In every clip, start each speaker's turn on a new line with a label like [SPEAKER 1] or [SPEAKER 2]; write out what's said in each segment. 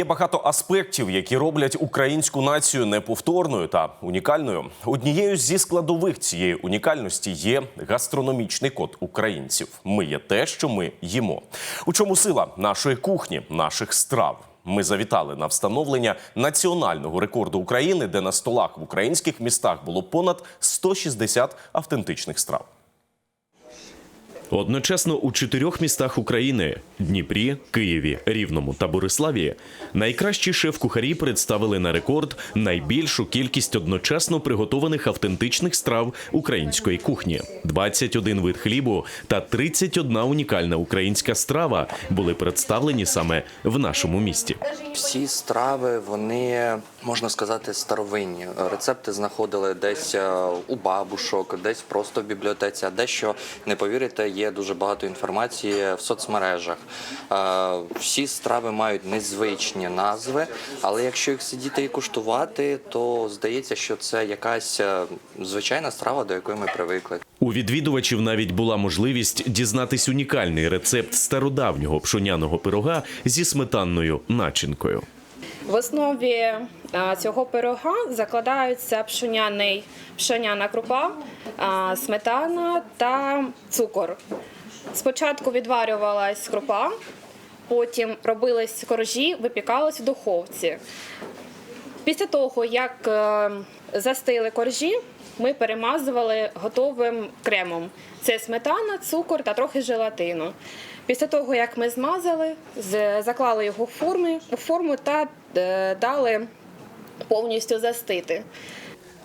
[SPEAKER 1] Є багато аспектів, які роблять українську націю неповторною та унікальною. Однією зі складових цієї унікальності є гастрономічний код українців. Ми є те, що ми їмо. У чому сила нашої кухні, наших страв? Ми завітали на встановлення національного рекорду України, де на столах в українських містах було понад 160 автентичних страв.
[SPEAKER 2] Одночасно у чотирьох містах України Дніпрі, Києві, Рівному та Бориславі найкращі шеф-кухарі представили на рекорд найбільшу кількість одночасно приготованих автентичних страв української кухні. 21 вид хлібу та 31 унікальна українська страва були представлені саме в нашому місті.
[SPEAKER 3] Всі страви, вони можна сказати, старовинні. Рецепти знаходили десь е, у бабушок, десь просто в бібліотеці, а дещо не повірите, є дуже багато інформації в соцмережах. Е, Всі страви мають незвичні назви, але якщо їх сидіти і куштувати, то здається, що це якась е, звичайна страва, до якої ми привикли.
[SPEAKER 2] У відвідувачів навіть була можливість дізнатись унікальний рецепт стародавнього пшоняного пирога зі сметанною начинкою.
[SPEAKER 4] В основі цього пирога закладаються пшоняний, пшоняна крупа, сметана та цукор. Спочатку відварювалась крупа, потім робились коржі, випікались в духовці. Після того, як е, застили коржі, ми перемазували готовим кремом. Це сметана, цукор та трохи желатину. Після того, як ми змазали, заклали його у форму та е, дали повністю застити.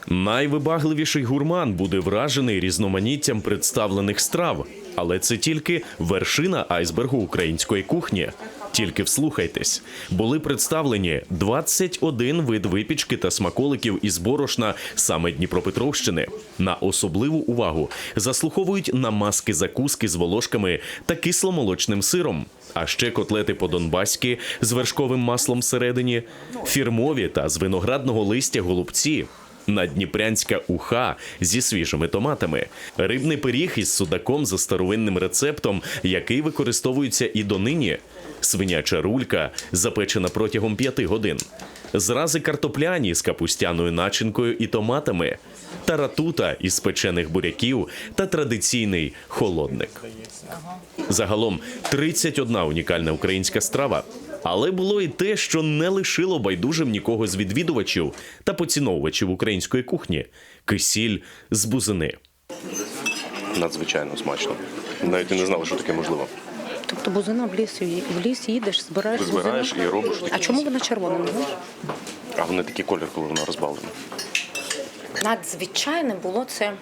[SPEAKER 2] Найвибагливіший гурман буде вражений різноманіттям представлених страв, але це тільки вершина айсбергу української кухні. Тільки вслухайтесь, були представлені 21 вид випічки та смаколиків із борошна саме Дніпропетровщини. На особливу увагу заслуховують намазки закуски з волошками та кисломолочним сиром, а ще котлети по-донбаськи з вершковим маслом всередині, фірмові та з виноградного листя голубці. Надніпрянська уха зі свіжими томатами, рибний пиріг із судаком за старовинним рецептом, який використовується і донині, свиняча рулька, запечена протягом п'яти годин, зрази картопляні з капустяною начинкою і томатами, таратута із печених буряків та традиційний холодник. Загалом 31 унікальна українська страва. Але було і те, що не лишило байдужим нікого з відвідувачів та поціновувачів української кухні кисіль з бузини.
[SPEAKER 5] надзвичайно смачно. Навіть і не знали, що таке можливо.
[SPEAKER 6] Тобто бузина в ліс, в ліс їдеш, збираєш,
[SPEAKER 5] збираєш
[SPEAKER 6] бузину.
[SPEAKER 5] і робиш
[SPEAKER 6] А чому вона червона? не?
[SPEAKER 5] А вони такий колір, коли вона розбавлена.
[SPEAKER 6] Надзвичайне було це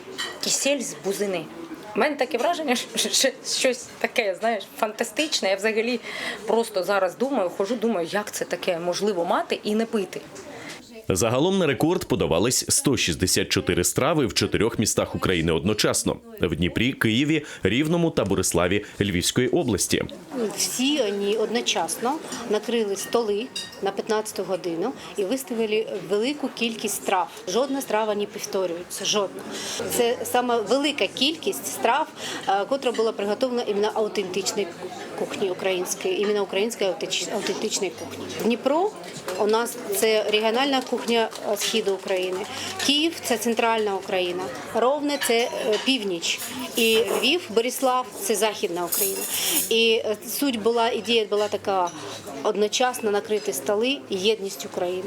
[SPEAKER 6] кисель з бузини. У мене таке враження, що що щось таке, знаєш, фантастичне. Я взагалі просто зараз думаю, хожу, думаю, як це таке можливо мати і не пити.
[SPEAKER 2] Загалом на рекорд подавались 164 страви в чотирьох містах України одночасно: в Дніпрі, Києві, Рівному та Бориславі Львівської області.
[SPEAKER 7] Всі вони одночасно накрили столи на 15 годину і виставили велику кількість страв. Жодна страва не повторюється. Жодна. Це саме велика кількість страв, е, котра була приготовлена іменно аутентичної кухні української, іменно української аутентич- аутентичної кухні. Дніпро у нас це регіональна кухня е, східу України. Київ це центральна Україна. Ровне це е, північ. І Львів, Борислав це західна Україна. І е, суть була ідея була така одночасно накрити столи і єдність України.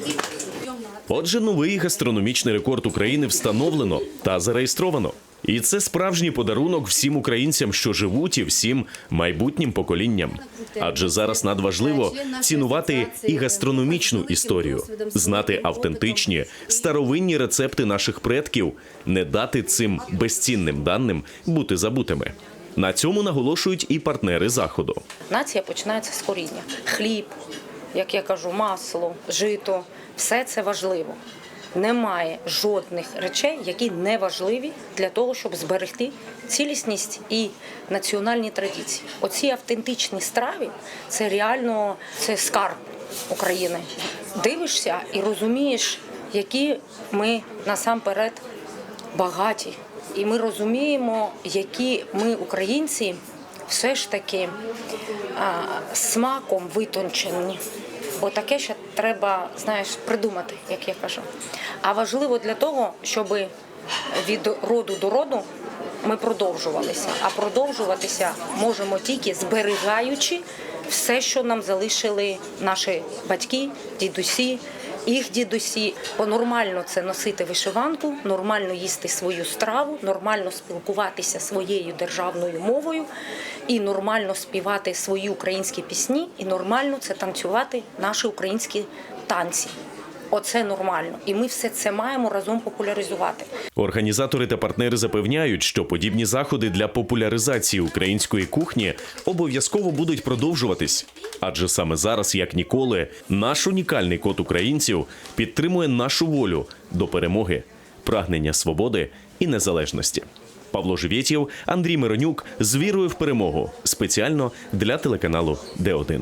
[SPEAKER 2] Отже, новий гастрономічний рекорд України встановлено та зареєстровано. І це справжній подарунок всім українцям, що живуть, і всім майбутнім поколінням. Адже зараз надважливо цінувати і гастрономічну історію, знати автентичні старовинні рецепти наших предків, не дати цим безцінним даним бути забутими. На цьому наголошують і партнери заходу.
[SPEAKER 6] Нація починається з коріння. Хліб, як я кажу, масло, жито все це важливо. Немає жодних речей, які не важливі для того, щоб зберегти цілісність і національні традиції. Оці автентичні страви це реально це скарб України. Дивишся і розумієш, які ми насамперед багаті. І ми розуміємо, які ми, українці, все ж таки а, смаком витончені. Бо таке ще треба, знаєш, придумати, як я кажу. А важливо для того, щоб від роду до роду ми продовжувалися. А продовжуватися можемо тільки зберігаючи все, що нам залишили наші батьки, дідусі, їх дідусі. Нормально це носити вишиванку, нормально їсти свою страву, нормально спілкуватися своєю державною мовою і нормально співати свої українські пісні, і нормально це танцювати наші українські танці. Оце нормально, і ми все це маємо разом популяризувати.
[SPEAKER 2] Організатори та партнери запевняють, що подібні заходи для популяризації української кухні обов'язково будуть продовжуватись. Адже саме зараз, як ніколи, наш унікальний код українців підтримує нашу волю до перемоги, прагнення свободи і незалежності. Павло Живєтєв, Андрій Миронюк з вірою в перемогу спеціально для телеканалу Д1.